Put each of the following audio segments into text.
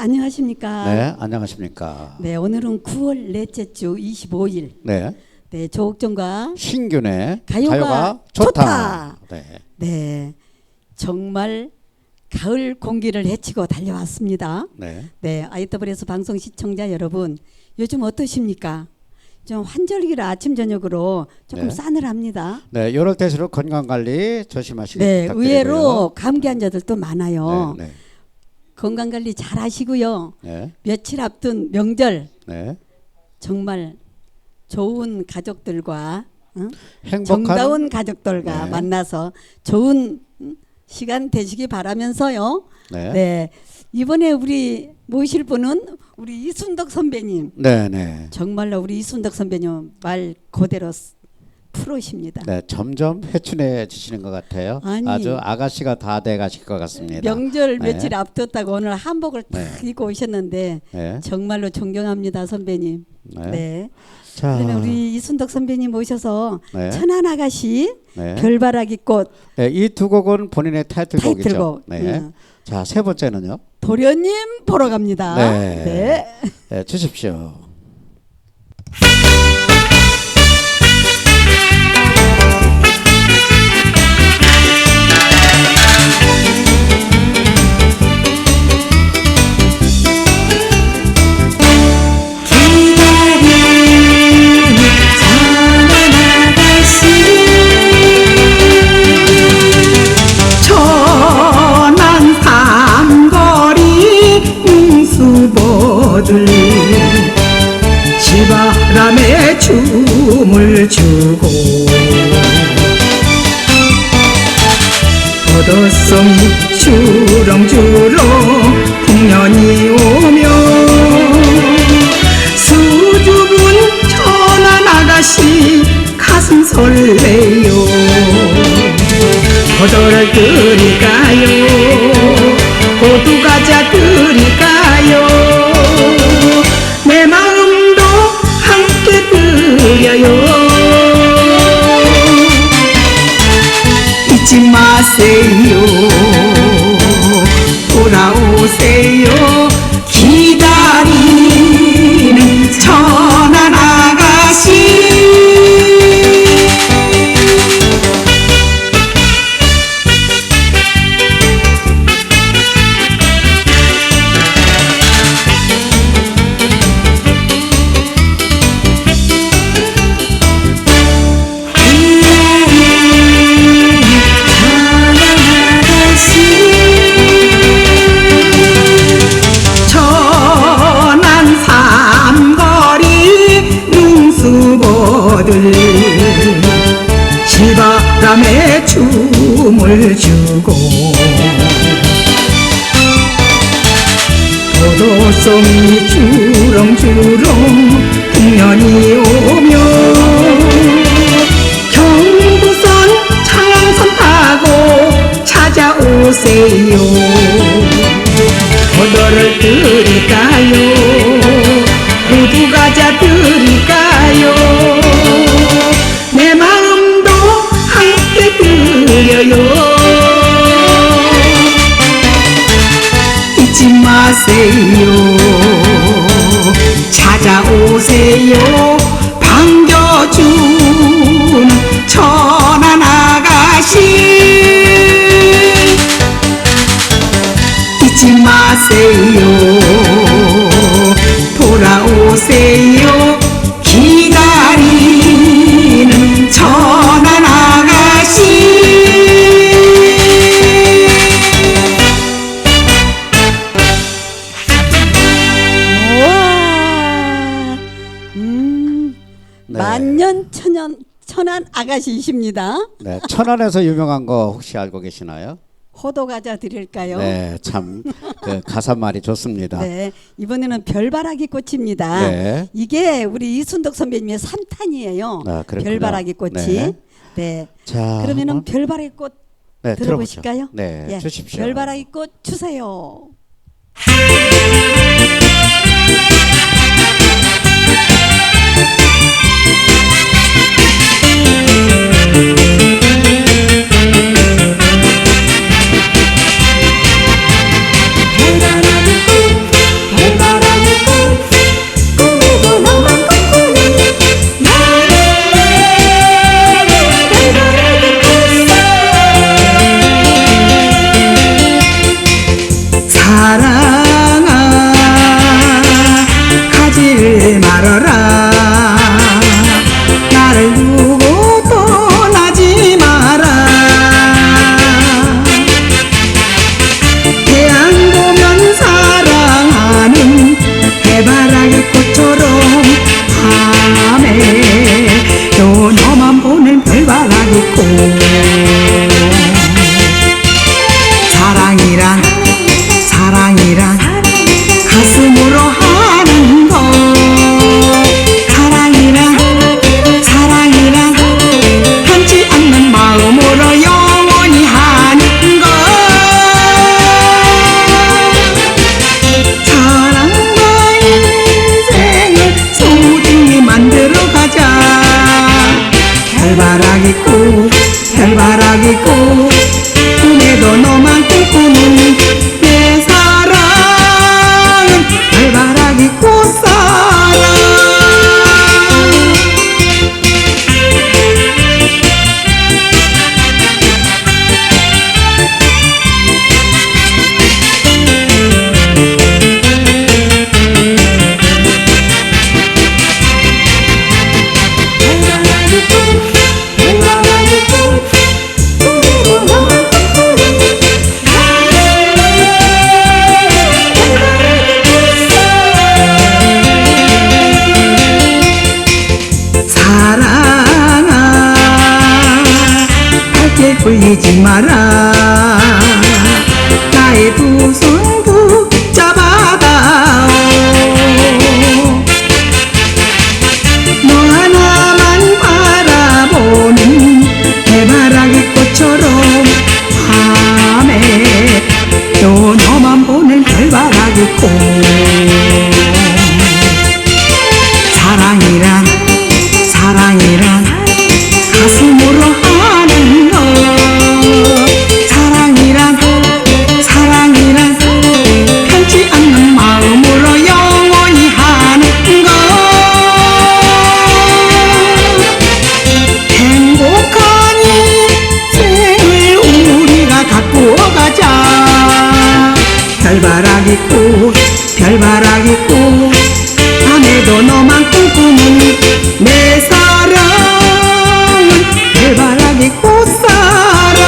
안녕하십니까? 네, 안녕하십니까. 네, 오늘은 9월 넷째 주 25일. 네, 네, 조옥정과 신균의 가요가 가요가, 좋다. 좋다. 네, 네, 정말 가을 공기를 헤치고 달려왔습니다. 네, 네, IWS 방송 시청자 여러분, 요즘 어떠십니까? 좀 환절기라 아침 저녁으로 조금 네. 싸늘합니다. 네. 이럴 때일수록 건강 관리 조심하시기 네, 부탁드리고요. 의외로 감기 환자들도 많아요. 네, 건강 관리 잘 하시고요. 네, 며칠 앞둔 명절 네. 정말 좋은 가족들과 응? 행복한 정다운 가족들과 네. 만나서 좋은 시간 되시기 바라면서요. 네, 네. 이번에 우리 모실 분은 우리 이순덕 선배님. 네, 네. 정말로 우리 이순덕 선배님 말 그대로 스- 프로십니다. 네, 점점 회춘해지시는 것 같아요. 아니. 아주 아가씨가 다 돼가실 것 같습니다. 명절 네. 며칠 앞뒀다고 오늘 한복을 딱 네. 입고 오셨는데 네, 정말로 존경합니다 선배님. 네. 네. 자, 그러면 우리 이순덕 선배님 모셔서 네. 천안 아가씨 네. 별바라기 꽃 네, 이 두 곡은 본인의 타이틀곡이죠. 타이틀곡 네. 응. 자, 세 번째는요. 도련님 보러 갑니다. 네. 네. 네, 주십시오. 바람에 춤을 추고 포도송이 주렁주렁 풍년이 오며 수줍은 천안 아가씨 가슴 설레요. 포도를 드릴까요. 호두 과자 드릴까 마세요. 돌아오세요 포도송이 주렁주렁 풍년이 오며 경부선 창선 타고 찾아오세요 마세요. 찾아오세요. 반겨주는 천안 아가씨 잊지 마세요. 돌아오세요 아가씨이십니다. 네, 천안에서 유명한 거 혹시 알고 계시나요? 호도 과자 드릴까요? 네, 참 그 가사 말이 좋습니다. 네, 이번에는 별바라기 꽃입니다. 네. 이게 우리 이순덕 선배님의 3탄이에요. 아, 그렇구나. 별바라기 꽃이. 네. 네. 자, 그러면은 한번, 별바라기 꽃 네, 들어보실까요? 들어보죠. 네, 예, 주십시오. 별바라기 꽃 주세요. 해바라기 꽃 해바라기 꽃 보이지 마라 꽃 별바라기 꽃 밤에도 너만 꿈꾸는 내 사랑은 별바라기 꽃사랑.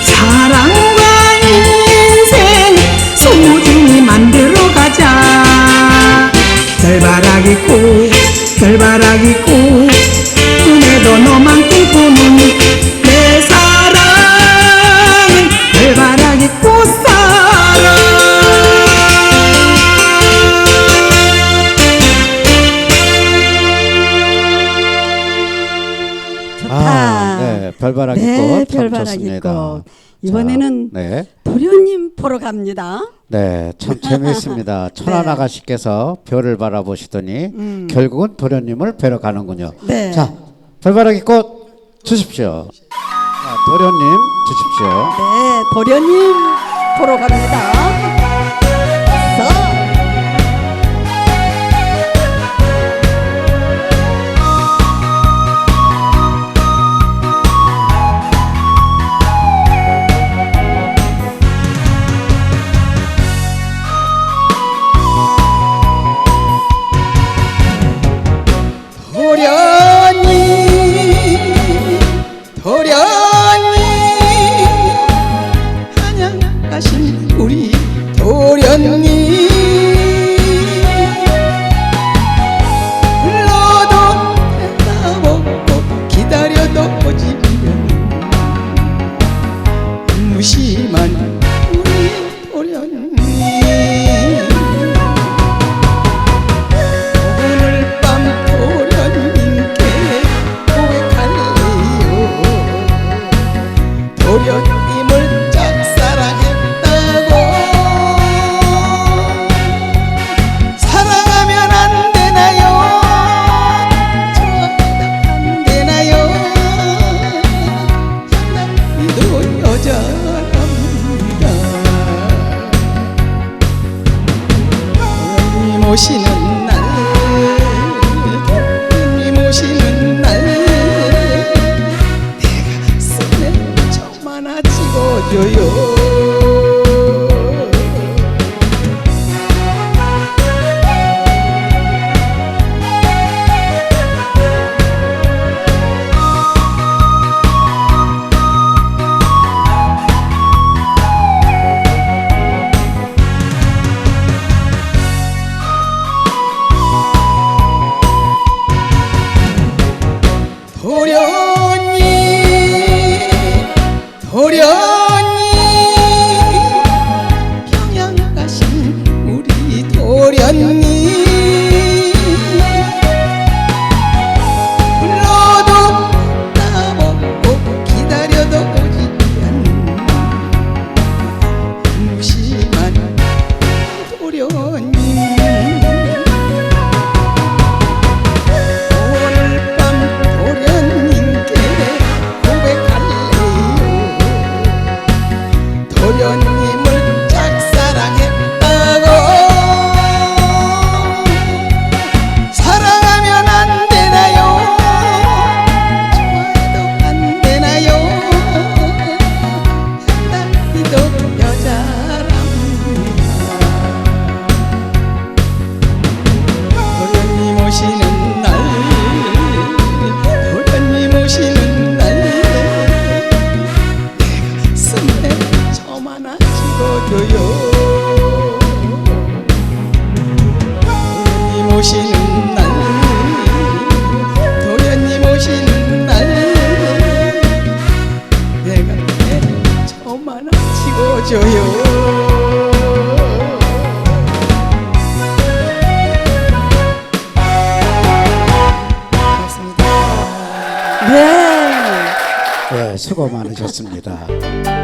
사랑과 인생 소중히 만들어 가자. 별바라기 꽃 별바라기 별바라기 네, 꽃. 참 별바라기. 꽃. 이번에는 자, 네. 도련님 보러 갑니다. 네, 참 재미있습니다. 천안아가씨께서 별을 바라보시더니 음. 결국은 도련님을 뵈러 가는군요. 네. 자, 별바라기 꽃 주십시오. 자, 도련님 주십시오. 네, 도련님 보러 갑니다. 游戏。 주십시오요 고맙습니다 네. 네, 수고 많으셨습니다.